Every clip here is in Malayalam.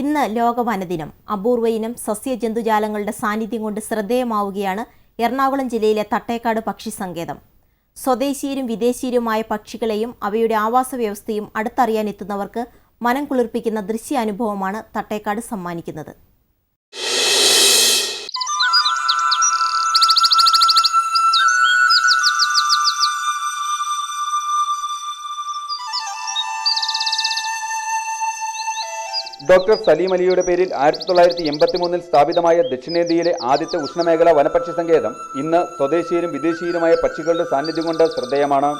ഇന്ന് ലോക വനദിനം അപൂർവ ഇനം സസ്യജന്തുജാലങ്ങളുടെ സാന്നിധ്യം കൊണ്ട് ശ്രദ്ധേയമാവുകയാണ് എറണാകുളം ജില്ലയിലെ തട്ടേക്കാട് പക്ഷി സങ്കേതം. സ്വദേശീയരും വിദേശീയരുമായ പക്ഷികളെയും അവയുടെ ആവാസ വ്യവസ്ഥയും അടുത്തറിയാനെത്തുന്നവർക്ക് മനം കുളിർപ്പിക്കുന്ന ദൃശ്യാനുഭവമാണ് തട്ടേക്കാട് സമ്മാനിക്കുന്നത്. ഡോക്ടർ സലീം അലിയുടെ പേരിൽ ആയിരത്തി തൊള്ളായിരത്തി എൺപത്തി മൂന്നിൽ സ്ഥാപിതമായ ദക്ഷിണേന്ത്യയിലെ ആദ്യത്തെ ഉഷ്ണമേഖല വനപക്ഷി സങ്കേതം ഇന്ന് സ്വദേശീയരും വിദേശീയരുമായ പക്ഷികളുടെ സാന്നിധ്യം കൊണ്ട് ശ്രദ്ധേയമാണ്.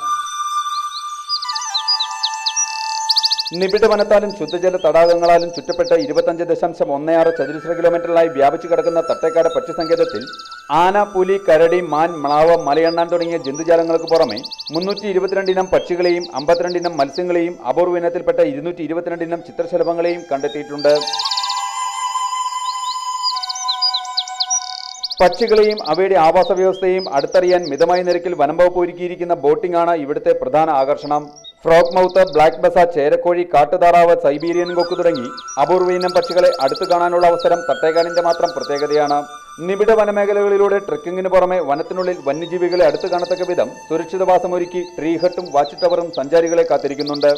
നിബിഡ വനത്താലും ശുദ്ധജല തടാകങ്ങളാലും ചുറ്റപ്പെട്ട ഇരുപത്തഞ്ച് ദശാംശം ഒന്നേ ആറ് ചതുരശ്ര കിലോമീറ്ററിലായി വ്യാപിച്ചു കിടക്കുന്ന തട്ടേക്കാട് പക്ഷി സങ്കേതത്തിൽ ആന പുലി കരടി മാൻ മ്ലാവ് മലയണ്ണാൻ തുടങ്ങിയ ജന്തുജാലങ്ങൾക്ക് പുറമെ മുന്നൂറ്റി ഇരുപത്തിരണ്ടിനം പക്ഷികളെയും അമ്പത്തിരണ്ടിനം മത്സ്യങ്ങളെയും അപൂർവ ഇനത്തിൽപ്പെട്ട ഇരുന്നൂറ്റി ഇരുപത്തിരണ്ടിനം ചിത്രശലഭങ്ങളെയും കണ്ടെത്തിയിട്ടുണ്ട്. പക്ഷികളെയും അവയുടെ ആവാസ വ്യവസ്ഥയും അടുത്തറിയാൻ മിതമായ നിരക്കിൽ വനം വകുപ്പ് ഒരുക്കിയിരിക്കുന്ന ബോട്ടിംഗ് ആണ് ഇവിടുത്തെ പ്രധാന ആകർഷണം. ഫ്രോഗ് മൗത്ത് ബ്ലാക്ക് ബസ ചേരക്കോഴി കാട്ടുതാറാവ് സൈബീരിയൻ കൊക്ക് തുടങ്ങി അപൂർവ ഇനം പക്ഷികളെ അടുത്തു കാണാനുള്ള അവസരം തട്ടേക്കാടിന്റെ മാത്രം പ്രത്യേകതയാണ്. നിബിഡ വനമേഖലകളിലൂടെ ട്രെക്കിങ്ങിന് പുറമെ വനത്തിനുള്ളിൽ വന്യജീവികളെ അടുത്ത് കാണത്തക്ക വിധം സുരക്ഷിതവാസമൊരുക്കി ട്രീ ഹട്ടും വാച്ച് ടവറും സഞ്ചാരികളെ കാത്തിരിക്കുന്നുണ്ട്.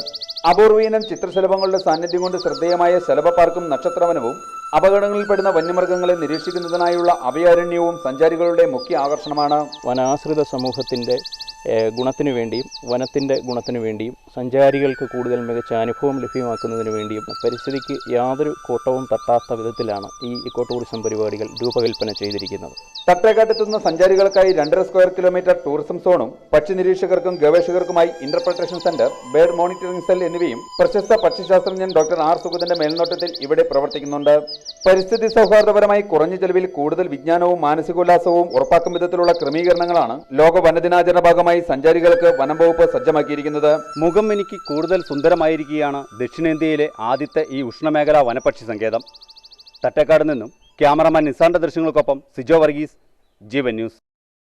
അപൂർവീനം ചിത്രശലഭങ്ങളുടെ സാന്നിധ്യം കൊണ്ട് ശ്രദ്ധേയമായ ശലഭ പാർക്കും നക്ഷത്രവനവും അപകടങ്ങളിൽപ്പെടുന്ന വന്യമൃഗങ്ങളെ നിരീക്ഷിക്കുന്നതിനായുള്ള അഭയാരണ്യവും സഞ്ചാരികളുടെ മുഖ്യ ആകർഷണമാണ്. വനാശ്രിത സമൂഹത്തിന്റെ ഏഹ്, ഗുണത്തിനു വേണ്ടിയും വനത്തിന്റെ ഗുണത്തിനു വേണ്ടിയും സഞ്ചാരികൾക്ക് കൂടുതൽ മികച്ച അനുഭവം ലഭ്യമാക്കുന്നതിന് വേണ്ടിയും പരിസ്ഥിതിക്ക് യാതൊരു കോട്ടവും തട്ടാത്ത വിധത്തിലാണ് ഈ ഇക്കോ ടൂറിസം പരിപാടികൾ രൂപകൽപ്പന ചെയ്തിരിക്കുന്നത്. തട്ടേക്കാട്ടെത്തുന്ന സഞ്ചാരികൾക്കായി രണ്ടര സ്ക്വയർ കിലോമീറ്റർ ടൂറിസം സോണും പക്ഷി നിരീക്ഷകർക്കും ഗവേഷകർക്കുമായി interpretation centre bird monitoring cell എന്നിവയും പ്രശസ്ത പക്ഷിശാസ്ത്രജ്ഞൻ ഡോക്ടർ ആർ സുഗതന്റെ മേൽനോട്ടത്തിൽ ഇവിടെ പ്രവർത്തിക്കുന്നുണ്ട്. പരിസ്ഥിതി സൗഹാർദ്ദപരമായി കുറഞ്ഞ ചെലവിൽ കൂടുതൽ വിജ്ഞാനവും മാനസികോല്ലാസവും ഉറപ്പാക്കും വിധത്തിലുള്ള ക്രമീകരണങ്ങളാണ് ലോക വനദിനാചരണ ഭാഗമായി സഞ്ചാരികൾക്ക് വനം വകുപ്പ് സജ്ജമാക്കിയിരിക്കുന്നത് മുഖം എനിക്ക് കൂടുതൽ സുന്ദരമായിരിക്കുകയാണ് ദക്ഷിണേന്ത്യയിലെ ആദ്യത്തെ ഈ ഉഷ്ണമേഖലാ വനപക്ഷി സങ്കേതം. തട്ടേക്കാട് നിന്നും ക്യാമറമാൻ നിസാന്റെ ദൃശ്യങ്ങൾക്കൊപ്പം സിജോ വർഗീസ് ജീവൻ ന്യൂസ്.